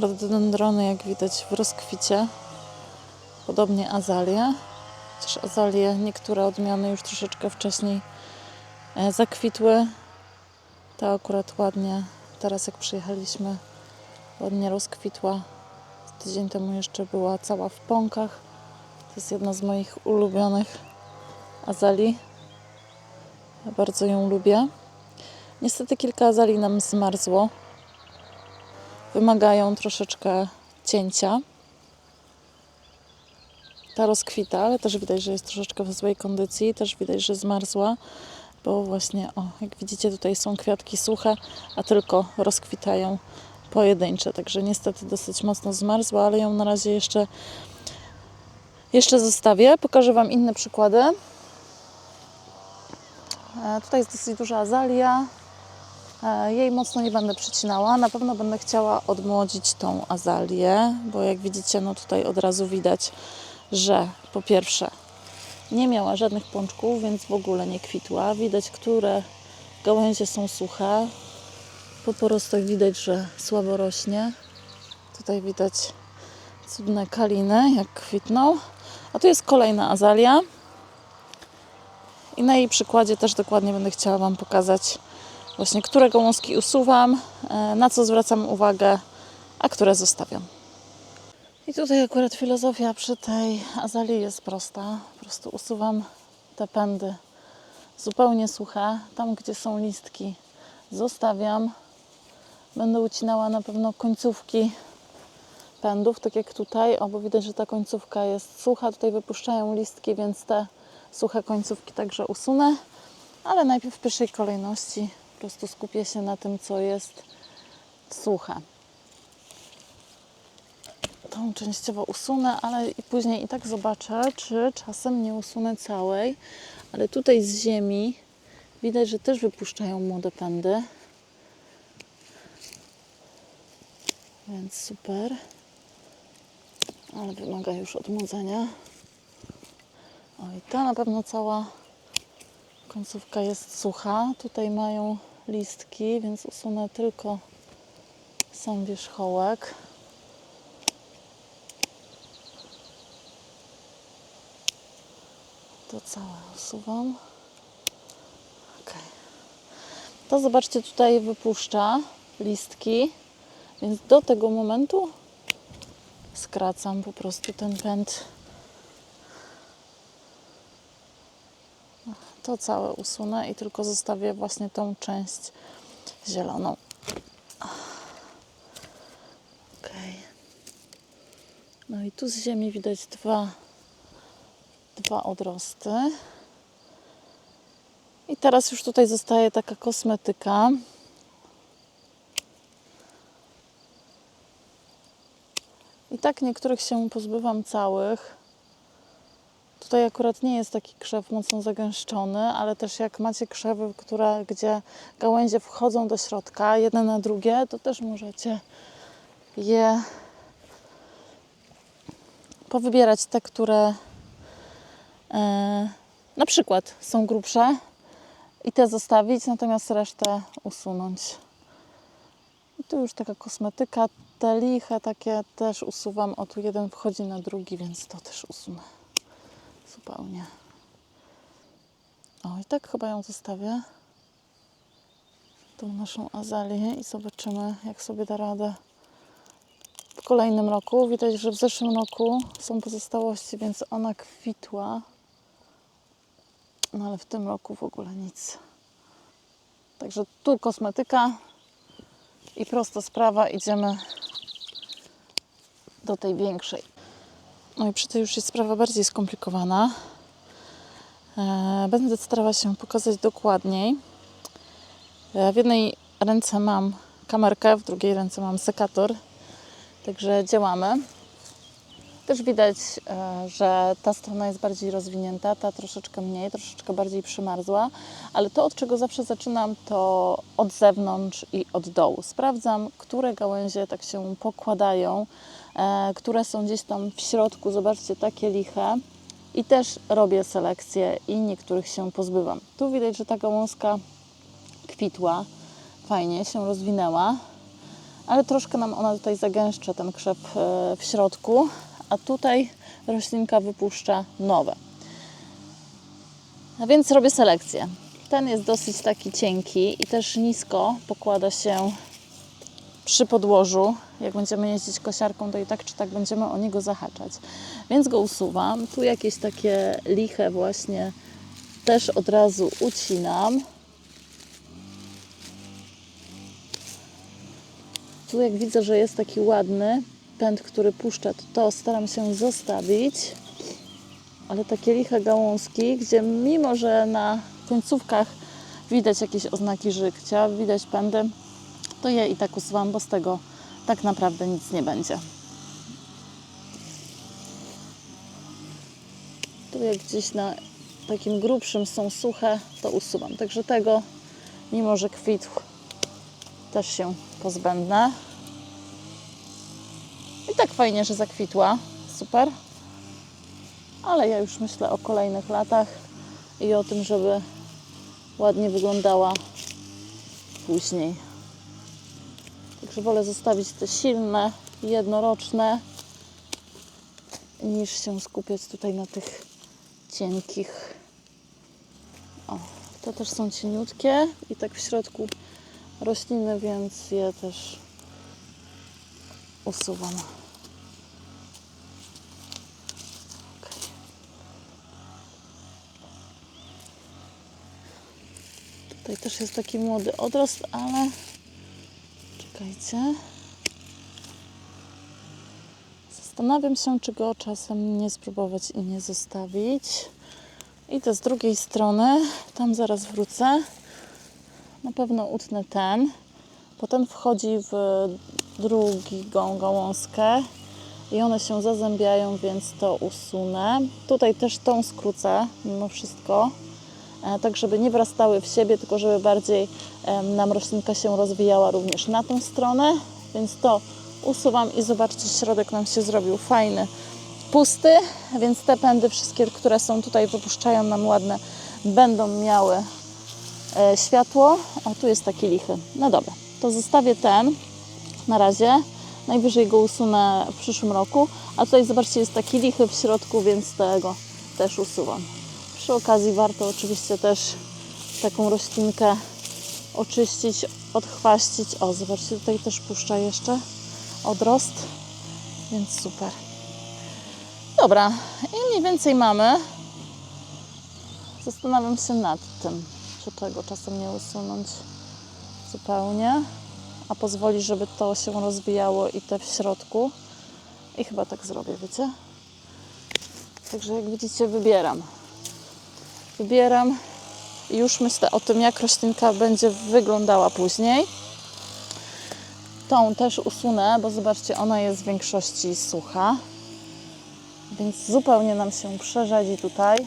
Rododendrony, jak widać, w rozkwicie. Podobnie azalie. Chociaż azalie, niektóre odmiany już troszeczkę wcześniej e, zakwitły. Ta akurat ładnie, teraz jak przyjechaliśmy, ładnie rozkwitła. Tydzień temu jeszcze była cała w pąkach. To jest jedna z moich ulubionych azali. Ja bardzo ją lubię. Niestety kilka azali nam zmarzło. Wymagają troszeczkę cięcia. Ta rozkwita, ale też widać, że jest troszeczkę w złej kondycji. Też widać, że zmarzła, bo właśnie, o, jak widzicie, tutaj są kwiatki suche, a tylko rozkwitają pojedyncze. Także niestety dosyć mocno zmarzła, ale ją na razie jeszcze, jeszcze zostawię. Pokażę Wam inne przykłady. E, Tutaj jest dosyć duża azalia. E, Jej mocno nie będę przycinała. Na pewno będę chciała odmłodzić tą azalię, bo jak widzicie, no tutaj od razu widać, że po pierwsze nie miała żadnych pączków, więc w ogóle nie kwitła. Widać, które gałęzie są suche. Po porostach widać, że słabo rośnie. Tutaj widać cudne kaliny, jak kwitną. A tu jest kolejna azalia. I na jej przykładzie też dokładnie będę chciała Wam pokazać właśnie, które gałązki usuwam, e, na co zwracam uwagę, a które zostawiam. I tutaj akurat filozofia przy tej azalii jest prosta. Po prostu usuwam te pędy zupełnie suche. Tam, gdzie są listki, zostawiam. Będę ucinała na pewno końcówki pędów, tak jak tutaj. O, bo widać, że ta końcówka jest sucha. Tutaj wypuszczają listki, więc te suche końcówki także usunę. Ale najpierw w pierwszej kolejności prostu skupię się na tym, co jest suche. Tą częściowo usunę, ale i później i tak zobaczę, czy czasem nie usunę całej. Ale tutaj z ziemi widać, że też wypuszczają młode pędy. Więc super. Ale wymaga już odmłodzenia. O i ta na pewno cała końcówka jest sucha. Tutaj mają listki, więc usunę tylko sam wierzchołek. To całe usuwam. Ok. To zobaczcie, tutaj wypuszcza listki, więc do tego momentu skracam po prostu ten pęd. To całe usunę i tylko zostawię właśnie tą część zieloną. Ok. No i tu z ziemi widać dwa, dwa odrosty. I teraz już tutaj zostaje taka kosmetyka. I tak niektórych się pozbywam całych. Tutaj akurat nie jest taki krzew mocno zagęszczony, ale też jak macie krzewy, które, gdzie gałęzie wchodzą do środka, jedne na drugie, to też możecie je powybierać te, które e, na przykład są grubsze i te zostawić, natomiast resztę usunąć. I tu już taka kosmetyka, te liche takie też usuwam. O, tu jeden wchodzi na drugi, więc to też usunę zupełnie. O, i tak chyba ją zostawię. Tą naszą azalię i zobaczymy, jak sobie da radę w kolejnym roku. Widać, że w zeszłym roku są pozostałości, więc ona kwitła. No ale w tym roku w ogóle nic. Także tu kosmetyka i prosta sprawa. Idziemy do tej większej. No i przy tej już jest sprawa bardziej skomplikowana. E, Będę starała się pokazać dokładniej. E, W jednej ręce mam kamerkę, w drugiej ręce mam sekator. Także działamy. Też widać, e, że ta strona jest bardziej rozwinięta, ta troszeczkę mniej, troszeczkę bardziej przymarzła, ale to, od czego zawsze zaczynam, to od zewnątrz i od dołu. Sprawdzam, które gałęzie tak się pokładają, które są gdzieś tam w środku. Zobaczcie, takie liche. I też robię selekcję i niektórych się pozbywam. Tu widać, że ta gałązka kwitła, fajnie się rozwinęła. ale troszkę nam ona tutaj zagęszcza ten krzep e, w środku, a tutaj roślinka wypuszcza nowe. A więc robię selekcję. Ten jest dosyć taki cienki i też nisko pokłada się przy podłożu. Jak będziemy jeździć kosiarką, to i tak czy tak będziemy o niego zahaczać. Więc go usuwam. Tu jakieś takie liche właśnie też od razu ucinam. Tu jak widzę, że jest taki ładny pęd, który puszcza, to, to staram się zostawić. Ale takie liche gałązki, gdzie mimo, że na końcówkach widać jakieś oznaki żykcia, widać pędy, to je i tak usuwam, bo z tego tak naprawdę nic nie będzie. Tu jak gdzieś na takim grubszym są suche, to usuwam. Także tego, mimo że kwitł, też się pozbędne. I tak fajnie, że zakwitła. Super. Ale ja już myślę o kolejnych latach i o tym, żeby ładnie wyglądała później. Także wolę zostawić te silne, jednoroczne, niż się skupiać tutaj na tych cienkich. O, to też są cieniutkie i tak w środku rośliny, więc je też usuwam. Tutaj też jest taki młody odrost, ale Zastanawiam się, czy go czasem nie spróbować i nie zostawić. Idę z drugiej strony, tam zaraz wrócę. Na pewno utnę ten. Potem wchodzi w drugą gałązkę i one się zazębiają, więc to usunę. Tutaj też tą skrócę mimo wszystko, tak żeby nie wrastały w siebie, tylko żeby bardziej nam roślinka się rozwijała również na tą stronę, więc to usuwam i zobaczcie, środek nam się zrobił fajny, pusty, więc te pędy wszystkie, które są tutaj, wypuszczają nam ładne, będą miały e, światło. O, tu jest taki lichy. No dobra, to zostawię ten na razie. Najwyżej go usunę w przyszłym roku. A tutaj zobaczcie, jest taki lichy w środku, więc tego też usuwam. Przy okazji warto oczywiście też taką roślinkę oczyścić, odchwaścić. O, zobaczcie, tutaj też puszcza jeszcze odrost, więc super. Dobra, i mniej więcej mamy. Zastanawiam się nad tym, czy tego czasem nie usunąć zupełnie, a pozwoli, żeby to się rozwijało i te w środku. I chyba tak zrobię, wiecie? Także jak widzicie, wybieram. Wybieram i już myślę o tym, jak roślinka będzie wyglądała później. Tą też usunę, bo zobaczcie, ona jest w większości sucha. Więc zupełnie nam się przerzedzi tutaj.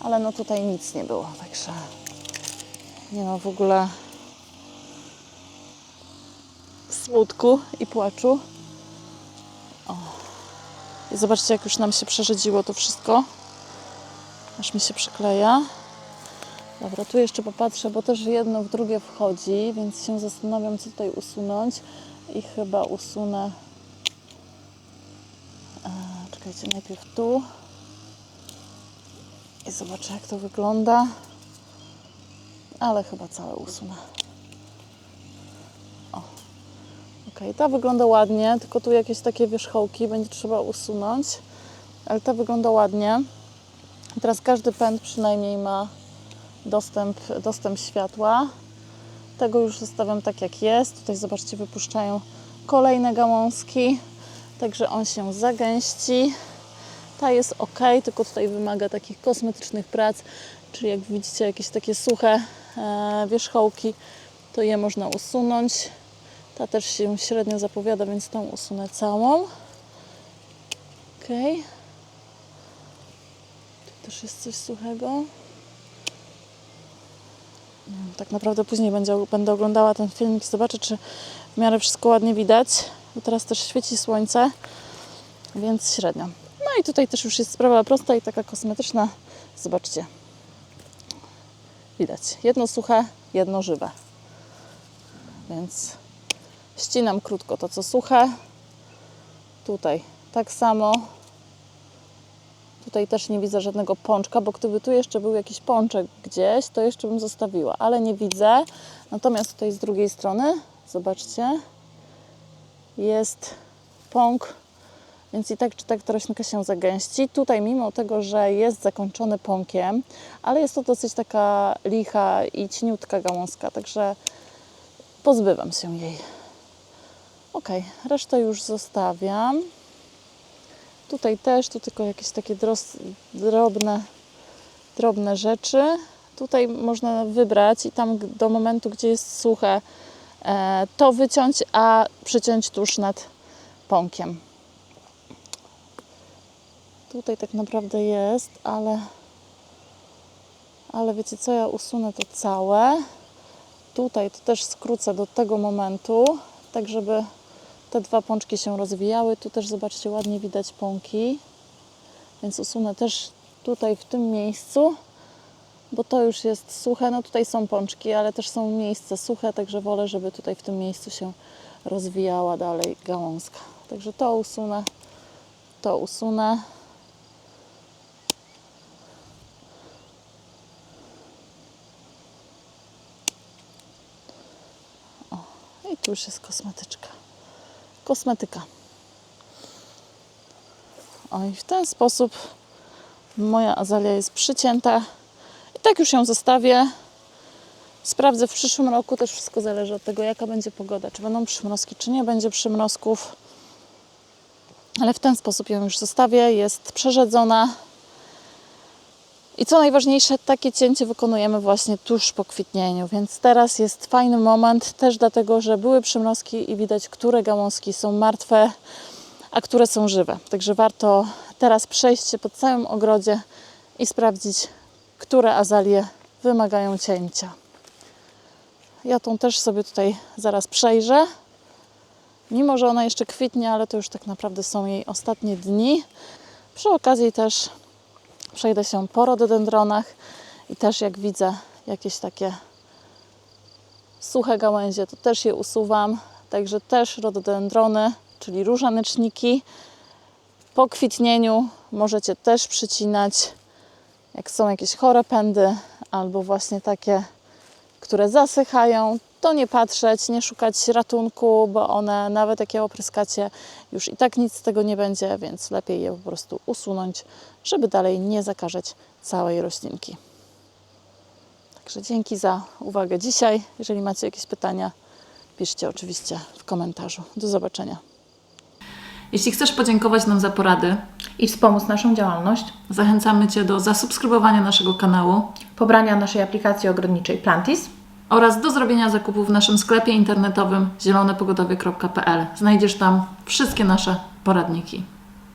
Ale no tutaj nic nie było, także nie ma w ogóle smutku i płaczu. O. I zobaczcie, jak już nam się przerzedziło to wszystko. Aż mi się przykleja. Dobra, tu jeszcze popatrzę, bo też jedno w drugie wchodzi, więc się zastanawiam, co tutaj usunąć. I chyba usunę. E, czekajcie, najpierw tu. I zobaczę, jak to wygląda. Ale chyba całe usunę. O. Ok, ta wygląda ładnie, tylko tu jakieś takie wierzchołki będzie trzeba usunąć. Ale ta wygląda ładnie. Teraz każdy pęd przynajmniej ma dostęp, dostęp światła. Tego już zostawiam tak jak jest. Tutaj zobaczcie, wypuszczają kolejne gałązki, także on się zagęści. Ta jest ok, tylko tutaj wymaga takich kosmetycznych prac, czyli jak widzicie jakieś takie suche e, wierzchołki, to je można usunąć. Ta też się średnio zapowiada, więc tą usunę całą. Ok. Tu też jest coś suchego. Tak naprawdę później będzie, będę oglądała ten filmik, zobaczę, czy w miarę wszystko ładnie widać. Bo teraz też świeci słońce, więc średnio. No i tutaj też już jest sprawa prosta i taka kosmetyczna. Zobaczcie. Widać. Jedno suche, jedno żywe. Więc Ścinam krótko to, co suche. Tutaj tak samo. Tutaj też nie widzę żadnego pączka, bo gdyby tu jeszcze był jakiś pączek gdzieś, to jeszcze bym zostawiła, ale nie widzę. Natomiast tutaj z drugiej strony, zobaczcie, jest pąk, więc i tak czy tak ta roślinka się zagęści. Tutaj mimo tego, że jest zakończony pąkiem, ale jest to dosyć taka licha i cieniutka gałązka, także pozbywam się jej. Ok, resztę już zostawiam. Tutaj też, tu tylko jakieś takie drobne, drobne rzeczy. Tutaj można wybrać i tam do momentu, gdzie jest suche, e, to wyciąć, a przyciąć tuż nad pąkiem. Tutaj tak naprawdę jest, ale, ale wiecie co, ja usunę to całe. Tutaj to też skrócę do tego momentu, tak żeby te dwa pączki się rozwijały. Tu też zobaczcie, ładnie widać pąki, więc usunę też tutaj w tym miejscu, bo to już jest suche. No tutaj są pączki, ale też są miejsca suche, także wolę, żeby tutaj w tym miejscu się rozwijała dalej gałązka. Także to usunę, to usunę. O, i tu już jest kosmetyczka. Kosmetyka. O i w ten sposób moja azalia jest przycięta. I tak już ją zostawię. Sprawdzę w przyszłym roku, też wszystko zależy od tego, jaka będzie pogoda. Czy będą przymrozki, czy nie będzie przymrozków. Ale w ten sposób ją już zostawię. Jest przerzedzona. I co najważniejsze, takie cięcie wykonujemy właśnie tuż po kwitnieniu, więc teraz jest fajny moment też dlatego, że były przymrozki i widać, które gałązki są martwe, a które są żywe. Także warto teraz przejść się po całym ogrodzie i sprawdzić, które azalie wymagają cięcia. Ja tą też sobie tutaj zaraz przejrzę. Mimo, że ona jeszcze kwitnie, ale to już tak naprawdę są jej ostatnie dni. Przy okazji też przejdę się po rododendronach i też jak widzę jakieś takie suche gałęzie, to też je usuwam. Także też rododendrony, czyli różaneczniki po kwitnieniu możecie też przycinać, jak są jakieś chore pędy albo właśnie takie, które zasychają, to nie patrzeć, nie szukać ratunku, bo one, nawet jak je opryskacie, już i tak nic z tego nie będzie, więc lepiej je po prostu usunąć, żeby dalej nie zakażeć całej roślinki. Także dzięki za uwagę dzisiaj. Jeżeli macie jakieś pytania, piszcie oczywiście w komentarzu. Do zobaczenia. Jeśli chcesz podziękować nam za porady i wspomóc naszą działalność, zachęcamy Cię do zasubskrybowania naszego kanału pobrania naszej aplikacji ogrodniczej Plantis oraz do zrobienia zakupów w naszym sklepie internetowym zielonepogodowie.pl. Znajdziesz tam wszystkie nasze poradniki.